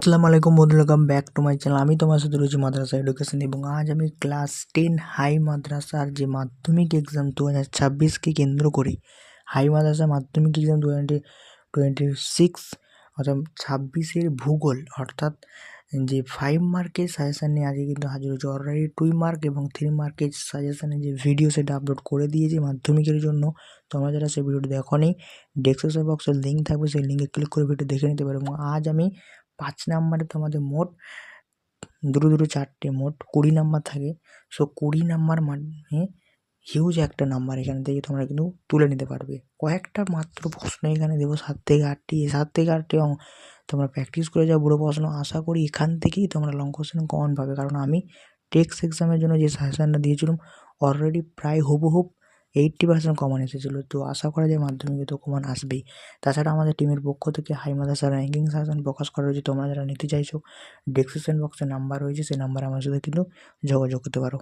আসসালামু আলাইকুম বন্ধু welcome back to my channel আমি তোমার সাথে রয়েছি মাদ্রাসা এডুকেশন এবং আজ আমি ক্লাস টেন হাই মাদ্রাসার যে মাধ্যমিক এক্সাম দু হাজার ছাব্বিশকে কেন্দ্র করে হাই মাদ্রাসা মাধ্যমিক এক্সাম দু টোয়েন্টি টোয়েন্টি সিক্স অর্থাৎ ছাব্বিশের ভূগোল অর্থাৎ যে ফাইভ মার্কের সাজেশান নিয়ে আজকে কিন্তু হাজির হয়েছে। অলরেডি টু মার্ক এবং থ্রি মার্কের সাজেশানের যে ভিডিও সেটা আপলোড করে দিয়েছি মাধ্যমিকের জন্য। তোমরা যারা সেই ভিডিওটি দেখো নি ডেসক্রিপশন বক্সের লিঙ্ক থাকবে, সেই লিঙ্কে ক্লিক করে ভিডিও দেখে নিতে পারো এবং আজ আমি পাঁচ নাম্বারে তোমাদের মোট, দুটো দুটো চারটে মোট কুড়ি নাম্বার থাকে। সো কুড়ি নাম্বার মানে হিউজ একটা নাম্বার এখান থেকে তোমরা কিন্তু তুলে নিতে পারবে। কয়েকটা মাত্র প্রশ্ন এখানে দেবো, সাত থেকে আটটি। সাত থেকে আটটি তোমরা প্র্যাকটিস করে যাও বুড়ো প্রশ্ন। আশা করি এখান থেকেই তোমরা লং কোশ্চেন কমন পাবে। কারণ আমি টেক্সট এক্সামের জন্য যে সাজেশানটা দিয়েছিলাম অলরেডি প্রায় হুবহুব এইট্টি পার্সেন্ট কমন এসেছিল। তো আশা করা যায় মাধ্যমিকে তো কমন আসবেই। তাছাড়া আমাদের টিমের পক্ষ থেকে হাই মাদ্রাসা র্যাঙ্কিং সাজেশন প্রকাশ করা হয়েছে তোমরা যারা নিতে চাইছো ডিসক্রিপশন বক্সে নাম্বার রয়েছে, সেই নাম্বারে আমার সাথে কিন্তু যোগাযোগ করতে পারো।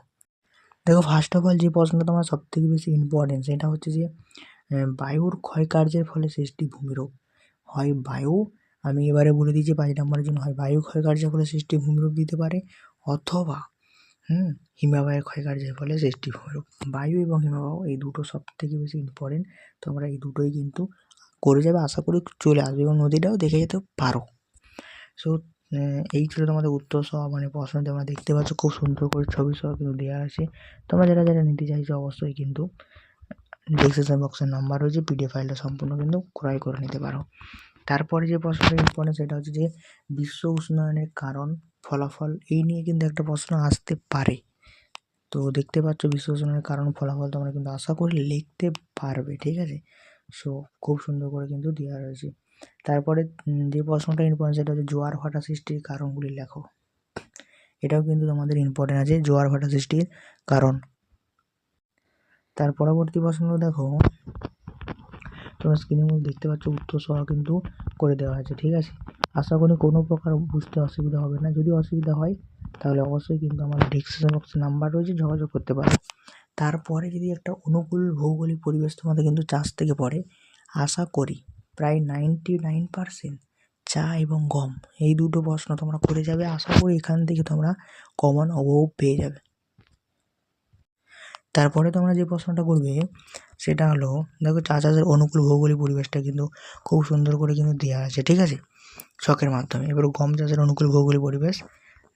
দেখো ফার্স্ট অফ অল যে প্রশ্নটা তোমার সবথেকে বেশি ইম্পর্টেন্ট সেটা হচ্ছে যে বায়ুর ক্ষয়কার্যের ফলে সৃষ্টি ভূমিরূপ। হয় বায়ু, আমি এবারে বলে দিয়েছি পাঁচ নাম্বারের জন্য, হয় বায়ু ক্ষয়কার্যের ফলে সৃষ্টি ভূমিরূপ দিতে পারে, অথবা হুম, হিমাবাহের ক্ষয়কার্যের ফলে সৃষ্টি ভূমিরূপ বায়ু এবং হিমবাহ এই দুটো সব থেকে বেশি ইম্পর্টেন্ট তোমরা এই দুটোই কিন্তু করে যাবে, আশা করি চলে আসবে এবং নদীটাও দেখে যেতে পারো। সো এই ছিল তোমাদের উত্তর সহ মানে প্রশ্ন তোমরা দেখতে পাচ্ছ, খুব সুন্দর করে ছবি সহ কিন্তু দেওয়া আছে। তোমরা যারা যারা নিতে চাইছো অবশ্যই কিন্তু ডিসক্রিপশন বক্সের নাম্বার রয়েছে পিডিএফ ফাইলটা সম্পূর্ণ কিন্তু ক্রয় করে নিতে পারো। তারপরে যে প্রশ্নটা ইম্পর্টেন্ট সেটা হচ্ছে যে, বিশ্ব উষ্ণায়নের কারণ ফলাফল এই নিয়ে কিন্তু একটা প্রশ্ন আসতে পারে। তো দেখতে পাচ্ছ বিশ্ব উষ্ণায়নের কারণ ফলাফল তোমরা কিন্তু আশা করি লিখতে পারবে, ঠিক আছে? সো খুব সুন্দর করে কিন্তু দেওয়া রয়েছে। তারপরে যে প্রশ্নটা ইম্পর্টেন্ট সেটা হচ্ছে জোয়ার ভাটা সৃষ্টির কারণগুলি লেখো। এটাও কিন্তু তোমাদের ইম্পর্টেন্ট আছে, জোয়ার ভাটা সৃষ্টির কারণ। তার পরবর্তী প্রশ্ন দেখো। তোমরা স্ক্রিনের মধ্যে দেখতে পাচ্ছ, উত্তর সহ কিন্তু করে দেওয়া আছে ঠিক আছে? আশা করি কোনো প্রকার বুঝতে অসুবিধা হবে না। যদি অসুবিধা হয়, তাহলে অবশ্যই কিন্তু আমার ডিসক্রিপশন বক্সে নাম্বার রয়েছে, যোগাযোগ করতে পারো। তারপরে যদি একটা অনুকূল ভৌগোলিক পরিবেশ তোমাদের কিন্তু চাষ থেকে পড়ে, আশা করি প্রায় নাইনটি নাইন পারসেন্ট চা এবং গম, এই দুটো প্রশ্ন তোমরা করে যাবে। আশা করি এখান থেকে তোমরা কমন অবহ পেয়ে যাবে। তারপরে তোমরা যে প্রশ্নটা করবে, সেটা হলো, দেখো চা চাষের অনুকূল ভৌগোলিক পরিবেশটা কিন্তু খুব সুন্দর করে কিন্তু দেওয়া আছে, ঠিক আছে? শখের মাধ্যমে। এবার গম চাষের অনুকূল ভৌগোলিক পরিবেশ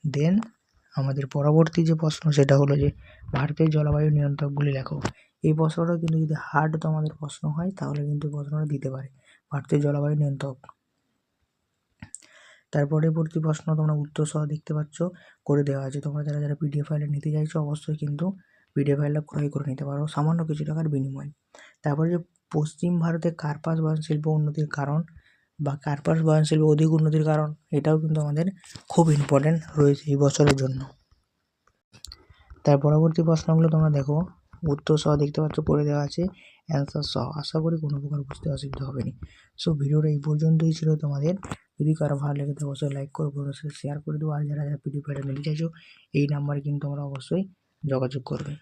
দেন আমাদের পরবর্তী যে প্রশ্ন, সেটা হলো যে ভারতের জলবায়ু নিয়ন্ত্রকগুলি লেখো। এই প্রশ্নটা কিন্তু যদি হার্ড তোমাদের প্রশ্ন হয়, তাহলে কিন্তু প্রশ্নটা দিতে পারে। ভারতের জলবায়ু নিয়ন্ত্রক। তারপরে পরবর্তী প্রশ্ন, তোমরা উত্তর সহ দেখতে পাচ্ছ, করে দেওয়া আছে। তোমরা যারা যারা পিডিএফ ফাইলে নিতে চাইছো, অবশ্যই কিন্তু পিডিএফ ফাইলটা ক্রয় করে নিতে পারো, সামান্য কিছু টাকার বিনিময়ে। তারপরে যে পশ্চিম ভারতে কার্পাস বয়ন শিল্প উন্নতির কারণ বা কার্পাস বয়ন শিল্প অধিক উন্নতির কারণ, এটাও কিন্তু আমাদের খুব ইম্পর্টেন্ট রয়েছে এই বছরের জন্য। তার পরবর্তী প্রশ্নগুলো তোমরা দেখো। উত্তর সহ দেখতে পাচ্ছ করে দেওয়া আছে অ্যান্সার সহ। আশা করি কোনো প্রকার বুঝতে অসুবিধা হবে না। সো ভিডিওটা এই পর্যন্তই ছিল তোমাদের। যদি কারও ভালো লেগে থাকে, অবশ্যই লাইক করো শেয়ার করে দেবো আর যারা যারা পিডিএফ নিতে চাইছো এই নাম্বারে কিন্তু তোমরা অবশ্যই যোগাযোগ করবে।